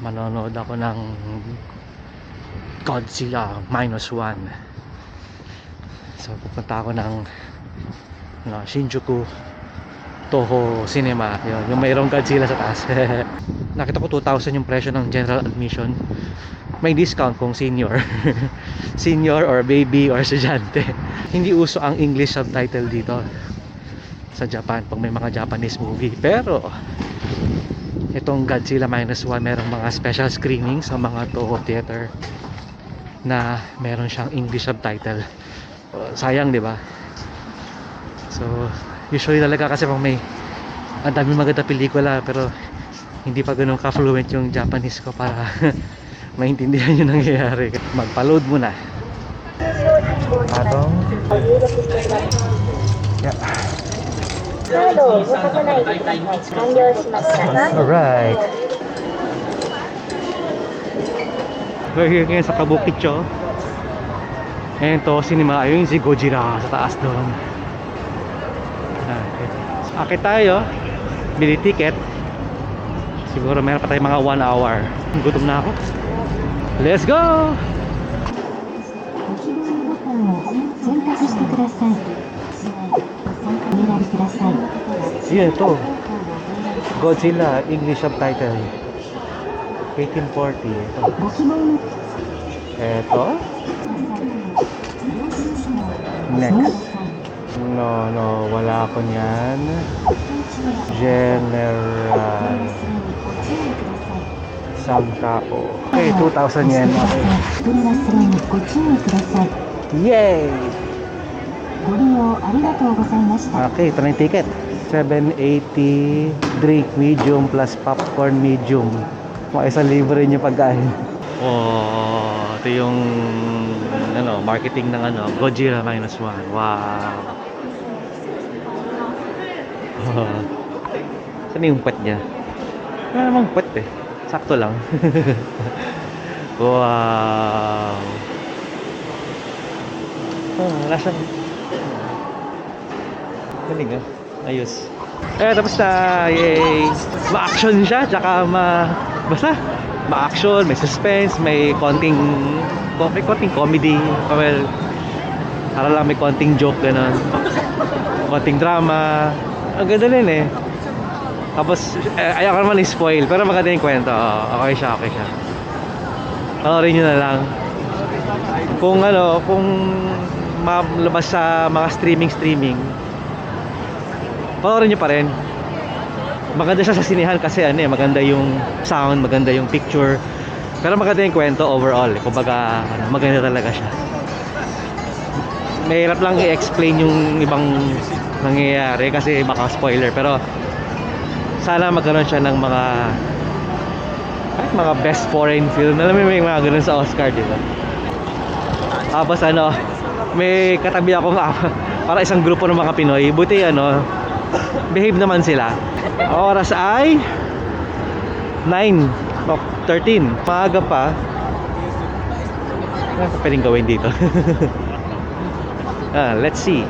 manonood ako ng Godzilla minus one. So pupunta ako ng ano, Shinjuku Toho Cinema. Yun, yung mayroong Godzilla sa taas. Nakita ko 2,000 yung presyo ng general admission. May discount kung senior. Senior or baby or estudyante. Hindi uso ang English subtitle dito sa Japan pag may mga Japanese movie. Pero itong Godzilla minus one merong mga special screening sa mga Toho Theater na meron siyang English subtitle. Uh, sayang di ba? So usually talaga kasi pag may ang dami maganda pelikula pero hindi pa ganun ka-fluent yung Japanese ko para maintindihan yung nangyayari. Magpa-load muna. Atong yeah. Alright. We're here ngayon sa Kabukicho. Ayan to, cinema. Ayun si Gojira sa taas doon. Okay. Akit tayo. Bili ticket. Siguro meron pa tayo mga 1 hour. Gutom na ako. Let's go! ご希望のボタンを選択してください。 参加お選びください。 Yun to. Godzilla English subtitle. 1840. Ito. ご希望の Ito. 領収書を Next. No, no. Wala ako niyan. General. Sangkao. Okay, 2,000 yen. Okay. 取り忘れにご注意ください。 Yay! ご利用ありがとうございました。 Okay, ito na yung ticket. 780 drink medium plus popcorn medium. Mga isang libre niyo pagkain. Oh, ito yung ano, marketing ng ano, Godzilla minus one. Wow. Oh. Saan yung pet niya? Wala namang pet eh. Sakto lang. wow. Oh, wala siyang Galing ah. Ayos. Eh, tapos na. Yay! Ma-action siya, tsaka ma... Basta, ma-action, may suspense, may konting... May konting comedy. Well, para lang may konting joke, gano'n. Konting drama. Ang ganda din eh. Tapos, eh, ayaw ko naman i-spoil, pero maganda yung kwento. Okay siya, okay siya. Panoorin nyo na lang. Kung ano, kung malabas sa mga streaming-streaming, panoorin nyo pa rin. Maganda siya sa sinihan kasi ano eh, maganda yung sound, maganda yung picture. Pero maganda yung kwento overall eh. kumbaga ano, maganda talaga siya. Mahirap lang i-explain yung ibang nangyayari kasi baka spoiler. Pero sana magkaroon siya ng mga kahit mga best foreign film. Alam mo may mga ganun sa Oscar di ba? Tapos ano may katabi ako nga para isang grupo ng mga Pinoy. Buti ano behave naman sila. Oras ay 9 o 13 maaga pa. Pa pwedeng gawin dito. Ah, let's see